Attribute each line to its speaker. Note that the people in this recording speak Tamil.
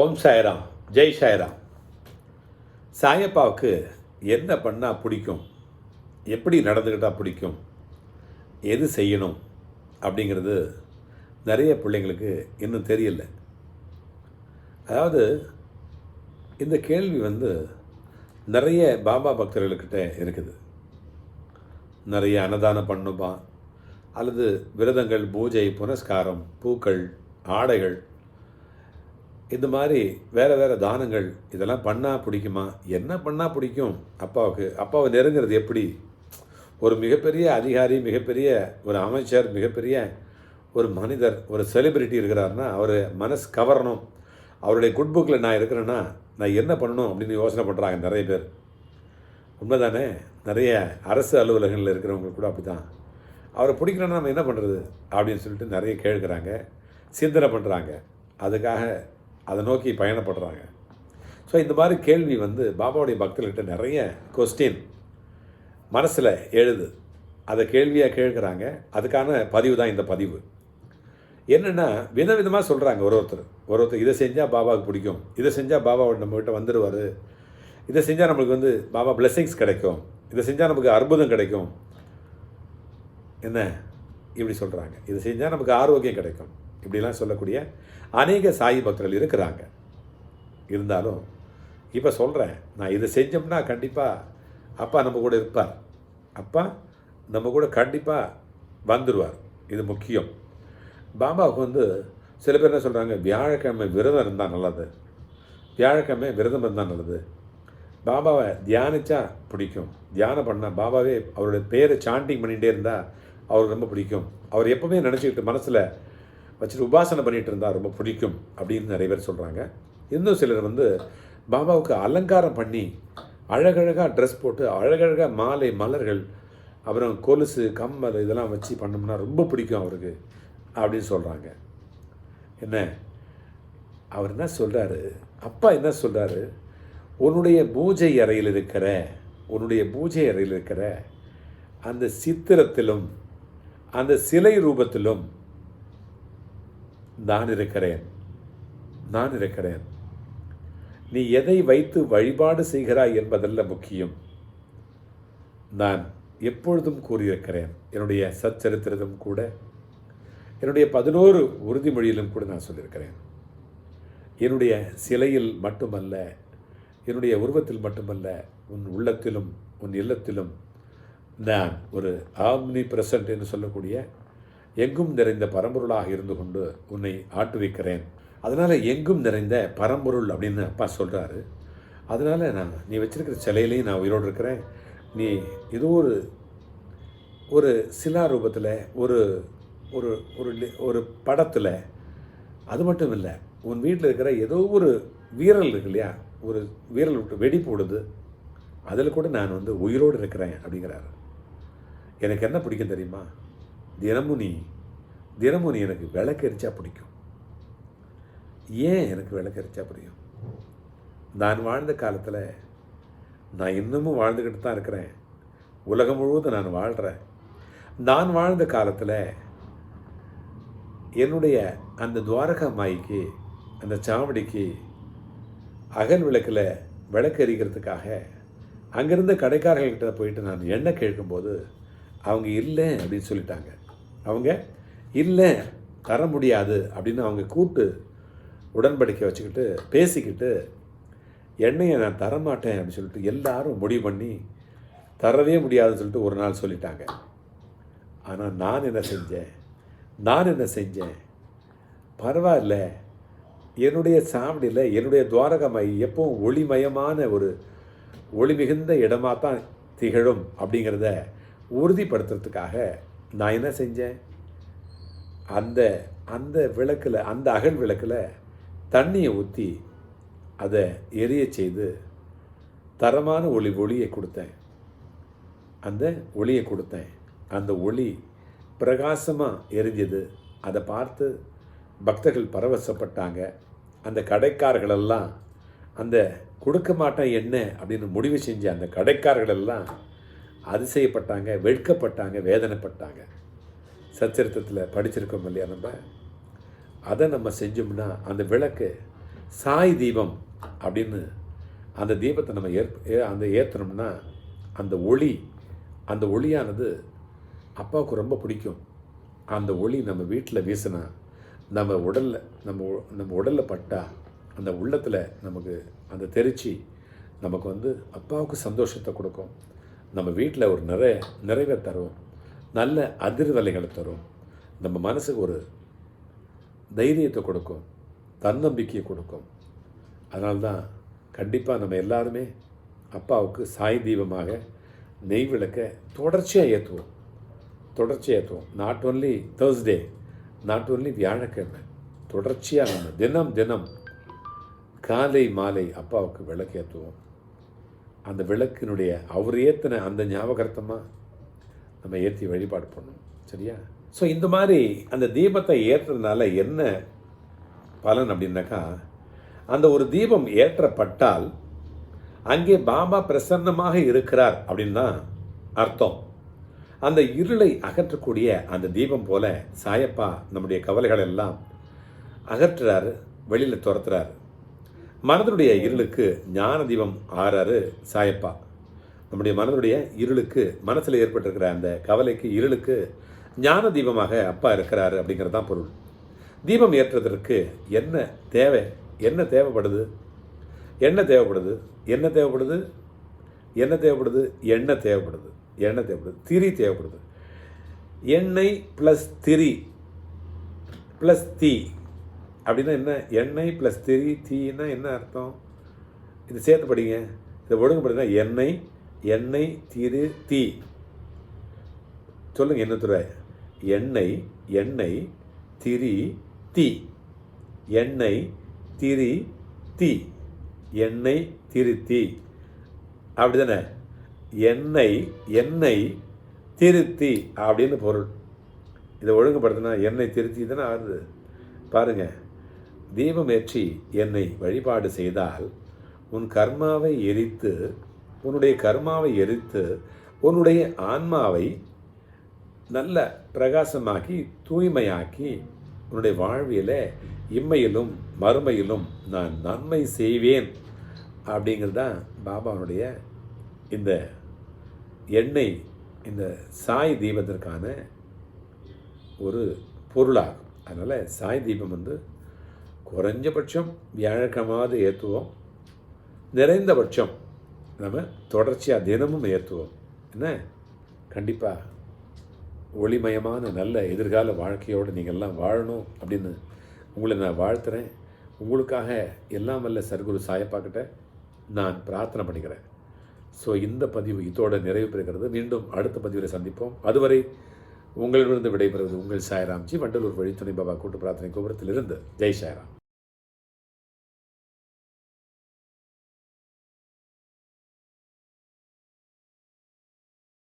Speaker 1: ஓம் சாய்ராம். ஜெய் சாய்ராம். சாயப்பாவுக்கு என்ன பண்ணால் பிடிக்கும்? எப்படி நடந்துக்கிட்டால் பிடிக்கும்? எது செய்யணும்? அப்படிங்கிறது நிறைய பிள்ளைங்களுக்கு இன்னும் தெரியல. அதாவது இந்த கேள்வி வந்து நிறைய பாபா பக்தர்கள்கிட்ட இருக்குது. நிறைய அன்னதானம் பண்ணுமா? அல்லது விரதங்கள் பூஜை புனஸ்காரம் பூக்கள் ஆடைகள் இந்த மாதிரி வேறு வேறு தானங்கள் இதெல்லாம் பண்ணால் பிடிக்குமா? என்ன பண்ணால் பிடிக்கும்? அப்பாவுக்கு அப்பாவை நெருங்கிறது எப்படி? ஒரு மிகப்பெரிய அதிகாரி மிகப்பெரிய ஒரு அமைச்சர் மிகப்பெரிய ஒரு மனிதர் ஒரு செலிபிரிட்டி இருக்கிறாருன்னா அவர் மனசு கவரணும். அவருடைய குட் புக்கில் நான் இருக்கிறேன்னா நான் என்ன பண்ணணும் அப்படின்னு யோசனை பண்ணுறாங்க நிறைய பேர். உண்மைதானே? நிறைய அரசு அலுவலகங்களில் இருக்கிறவங்க கூட அப்படி தான் அவரை பிடிக்கலன்னா நம்ம என்ன பண்ணுறது அப்படின்னு சொல்லிட்டு நிறைய கேட்குறாங்க சிந்தனை பண்ணுறாங்க அதுக்காக அதை நோக்கி பயணப்படுறாங்க. ஸோ இந்த மாதிரி கேள்வி வந்து பாபாவுடைய பக்தர்கிட்ட நிறைய கொஸ்டின் மனசில் எழுது. அதை கேள்வியாக கேட்குறாங்க. அதுக்கான பதிவு தான் இந்த பதிவு. என்னென்னா விதவிதமாக சொல்கிறாங்க ஒரு ஒருத்தர். ஒரு ஒருத்தர் இதை செஞ்சால் பாபாவுக்கு பிடிக்கும். இதை செஞ்சால் பாபா நம்மகிட்ட வந்துடுவார் இதை செஞ்சால் நம்மளுக்கு வந்து பாபா பிளெஸ்ஸிங்ஸ் கிடைக்கும். இதை செஞ்சால் நமக்கு அற்புதம் கிடைக்கும். என்ன? இப்படி சொல்கிறாங்க இதை செஞ்சால் நமக்கு ஆரோக்கியம் கிடைக்கும். இப்படிலாம் சொல்லக்கூடிய அநேக சாயி பக்தர்கள் இருக்கிறாங்க. இருந்தாலும் இப்போ சொல்கிறேன் நான் இதை செஞ்சோம்னா கண்டிப்பாக அப்பா நம்ம கூட இருப்பார். அப்பா நம்ம கூட கண்டிப்பாக வந்துடுவார் இது முக்கியம். பாபாவுக்கு வந்து சில பேர் என்ன சொல்கிறாங்க வியாழக்கிழமை விரதம் இருந்தால் நல்லது. வியாழக்கிழமை விரதம் இருந்தால் நல்லது. பாபாவை தியானித்தா பிடிக்கும். தியானம் பண்ணால் பாபாவே அவருடைய பேரை சாண்டிங் பண்ணிகிட்டே இருந்தால் அவருக்கு ரொம்ப பிடிக்கும். அவர் எப்போவுமே நினச்சிக்கிட்டு மனசில் வச்சுட்டு உபாசனை பண்ணிகிட்டு இருந்தால் ரொம்ப பிடிக்கும் அப்படின்னு நிறைய பேர் சொல்கிறாங்க இன்னும் சிலர் வந்து பாபாவுக்கு அலங்காரம் பண்ணி அழகழகாக ட்ரெஸ் போட்டு அழகழகாக மாலை மலர்கள் அப்புறம் கொலுசு கம்மல் இதெல்லாம் வச்சு பண்ணோம்னா ரொம்ப பிடிக்கும் அவருக்கு அப்படின்னு சொல்கிறாங்க என்ன? அவர் என்ன சொல்கிறாரு அப்பா என்ன சொல்கிறாரு உன்னுடைய பூஜை அறையில் இருக்கிற உன்னுடைய பூஜை அறையில் இருக்கிற அந்த சித்திரத்திலும் அந்த சிலை ரூபத்திலும் நான் இருக்கிறேன் நான் இருக்கிறேன் நீ எதை வைத்து வழிபாடு செய்கிறாய் என்பதல்ல முக்கியம். நான் எப்பொழுதும் கூறியிருக்கிறேன். என்னுடைய சச்சரித்திரத்திலும் கூட என்னுடைய பதினோரு உறுதிமொழியிலும் கூட நான் சொல்லியிருக்கிறேன். என்னுடைய சிலையில் மட்டுமல்ல என்னுடைய உருவத்தில் மட்டுமல்ல உன் உள்ளத்திலும் உன் இல்லத்திலும் நான் ஒரு ஆம்னி பிரசன்ட் என்று சொல்லக்கூடிய எங்கும் நிறைந்த பரம்பொருளாக இருந்து கொண்டு உன்னை ஆற்றுவிக்கிறேன் அதனால் எங்கும் நிறைந்த பரம்பொருள் அப்படின்னு அப்பா சொல்கிறாரு அதனால் நான் நீ வச்சிருக்கிற சிலையிலையும் நான் உயிரோடு இருக்கிறேன். நீ ஏதோ ஒரு ஒரு சிலா ரூபத்தில் ஒரு ஒரு ஒரு லி- ஒரு படத்தில் அது மட்டும் இல்லை உன் வீட்டில் இருக்கிற ஏதோ ஒரு வீரல் இருக்கு இல்லையா? ஒரு வீரல் விட்டு வெடி போடுது. அதில் கூட நான் வந்து உயிரோடு இருக்கிறேன் அப்படிங்கிறாரு. எனக்கு என்ன பிடிக்கும் தெரியுமா? தினமும் நீ தினமும் நீ எனக்கு விளக்கரிச்சா பிடிக்கும். ஏன் எனக்கு விளக்கரிச்சா பிடிக்கும்? நான் வாழ்ந்த காலத்தில் நான் இன்னமும் வாழ்ந்துக்கிட்டு தான் இருக்கிறேன். உலகம் முழுவதும் நான் வாழ்கிறேன் நான் வாழ்ந்த காலத்தில் என்னுடைய அந்த துவாரகா மாய்க்கு அந்த சாவடிக்கு அகல் விளக்கில் விளக்கு எரிக்கிறதுக்காக அங்கேருந்து கடைக்காரர்கள்கிட்ட போயிட்டு நான் எண்ணெய் கேட்கும்போது அவங்க இல்லை அப்படின்னு சொல்லிட்டாங்க. அவங்க இல்லை தர முடியாது அப்படின்னு அவங்க கூட்டு உடன்படிக்கை வச்சுக்கிட்டு பேசிக்கிட்டு எண்ணெயை நான் தரமாட்டேன் அப்படின்னு சொல்லிட்டு எல்லாரும் முடிவு பண்ணி தரவே முடியாதுன்னு சொல்லிட்டு ஒரு நாள் சொல்லிட்டாங்க. ஆனால் நான் என்ன செஞ்சேன்? நான் என்ன செஞ்சேன்? பரவாயில்ல. என்னுடைய சாவடியில் என்னுடைய துவாரகமை எப்பவும் ஒளிமயமான ஒரு ஒளி மிகுந்த இடமாக தான் திகழும் அப்படிங்கிறத உறுதிப்படுத்துறதுக்காக நான் என்ன செஞ்சேன்? அந்த அந்த விளக்கில் அந்த அகல் விளக்கில் தண்ணியை ஊற்றி அதை எரிய செய்து தரமான ஒளி ஒளியை கொடுத்தேன். அந்த ஒளியை கொடுத்தேன். அந்த ஒளி பிரகாசமாக எரிஞ்சது. அதை பார்த்து பக்தர்கள் பரவசப்பட்டாங்க. அந்த கடைக்காரர்களெல்லாம் அந்த கொடுக்க மாட்டேன் என்ன அப்படின்னு முடிவு செஞ்ச அந்த கடைக்காரர்களெல்லாம் அதிசயப்பட்டாங்க வெட்கப்பட்டாங்க வேதனைப்பட்டாங்க. சச்சரித்தத்தில் படிச்சிருக்கோம் இல்லையா நம்ம? அதை நம்ம செஞ்சோம்னா அந்த விளக்கு சாய் தீபம் அப்படின்னு அந்த தீபத்தை நம்ம ஏற்ப ஏ- அந்த ஏற்றணும்னா அந்த ஒளி அந்த ஒளியானது அப்பாவுக்கு ரொம்ப பிடிக்கும். அந்த ஒளி நம்ம வீட்டில் வீசினா நம்ம உடலில் நம்ம நம்ம உடலில் பட்டா அந்த உள்ளத்தில் நமக்கு அந்த தெரிச்சு நமக்கு வந்து அப்பாவுக்கு சந்தோஷத்தை கொடுக்கும். நம்ம வீட்டில் ஒரு நிறைய நிறைவை தரும். நல்ல அதிர்வலைகளை தரும். நம்ம மனசுக்கு ஒரு தைரியத்தை கொடுக்கும். தன்னம்பிக்கையை கொடுக்கும். அதனால்தான் கண்டிப்பாக நம்ம எல்லாருமே அப்பாவுக்கு சாய் தீபமாக நெய் விளக்க தொடர்ச்சியாக ஏற்றுவோம் தொடர்ச்சியாக ஏற்றுவோம் not only Thursday not only வியாழக்கிழமை. தொடர்ச்சியாக நம்ம தினம் தினம் காலை மாலை அப்பாவுக்கு விளக்கு ஏற்றுவோம் அந்த விளக்கினுடைய அவர் ஏற்றின அந்த ஞாபகார்த்தமாக நம்ம ஏற்றி வழிபாடு பண்ணணும். சரியா? ஸோ இந்த மாதிரி அந்த தீபத்தை ஏற்றுறதுனால என்ன பலன் அப்படின்னாக்கா அந்த ஒரு தீபம் ஏற்றப்பட்டால் அங்கே பாபா பிரசன்னமாக இருக்கிறார் அப்படின்னா அர்த்தம். அந்த இருளை அகற்றக்கூடிய அந்த தீபம் போல சாயப்பா நம்முடைய கவலைகள் எல்லாம் அகற்றுறாரு வெளியில் துரத்துறாரு. மனதனுடைய இருளுக்கு ஞான தீபம் ஆறாரு சாயப்பா. நம்முடைய மனதனுடைய இருளுக்கு மனசில் ஏற்பட்டிருக்கிற அந்த கவலைக்கு இருளுக்கு ஞான தீபமாக அப்பா இருக்கிறாரு அப்படிங்கிறது தான் பொருள். தீபம் ஏற்றுவதற்கு என்ன தேவை? என்ன தேவைப்படுது? என்ன தேவைப்படுது? என்ன தேவைப்படுது? என்ன தேவைப்படுது? எண்ணெய் தேவைப்படுது? எண்ணெய் தேவைப்படுது? திரி தேவைப்படுது. எண்ணெய் ப்ளஸ் திரி ப்ளஸ் தீ. அப்படின்னா என்ன? எண்ணெய் ப்ளஸ் திரி தீன்னா என்ன அர்த்தம்? இது சேர்த்து படிங்க. இதை ஒழுங்குபடுத்தினா எண்ணெய் எண்ணெய் திரு தீ. சொல்லுங்கள் என்ன துறை? எண்ணெய் எண்ணெய் திரி தீ. எண்ணெய் திரி தீ. எண்ணெய் திரு தீ. அப்படிதானே? எண்ணெய் எண்ணெய் திருத்தி அப்படின்னு பொருள். இதை ஒழுங்குபடுத்தினா எண்ணெய் திருத்தி தானே ஆகுது பாருங்கள் தீபமேற்றி என்னை வழிபாடு செய்தால் உன் கர்மாவை எரித்து உன்னுடைய கர்மாவை எரித்து உன்னுடைய ஆன்மாவை நல்ல பிரகாசமாக்கி தூய்மையாக்கி உன்னுடைய வாழ்வியில் இம்மையிலும் மறுமையிலும் நான் நன்மை செய்வேன். அப்படிங்கிறது தான் பாபாவுடைய இந்த எண்ணெய் இந்த சாய் தீபத்திற்கான ஒரு பொருளாகும். அதனால் சாய் தீபம் வந்து குறைஞ்சபட்சம் வியாழக்கிழமாவது ஏற்றுவோம் நிறைந்தபட்சம் நம்ம தொடர்ச்சியாக தினமும் ஏற்றுவோம் என்ன? கண்டிப்பாக ஒளிமயமான நல்ல எதிர்கால வாழ்க்கையோடு நீங்கள்லாம் வாழணும் அப்படின்னு உங்களை நான் வாழ்த்துறேன். உங்களுக்காக எல்லாம் வல்ல சர்க்குரு சாயப்பாக்கிட்ட நான் பிரார்த்தனை பண்ணிக்கிறேன். ஸோ இந்த பதிவு இதோட நிறைவு பெறுகிறது. மீண்டும் அடுத்த பதிவில் சந்திப்போம். அதுவரை உங்களிடமிருந்து விடைபெறுவது உங்கள் சாய்ராம்ஜி வண்டலூர் வழித்துணை பாபா கூட்டு பிரார்த்தனை கோபுரத்திலிருந்து. ஜெய் சாய்ராம்.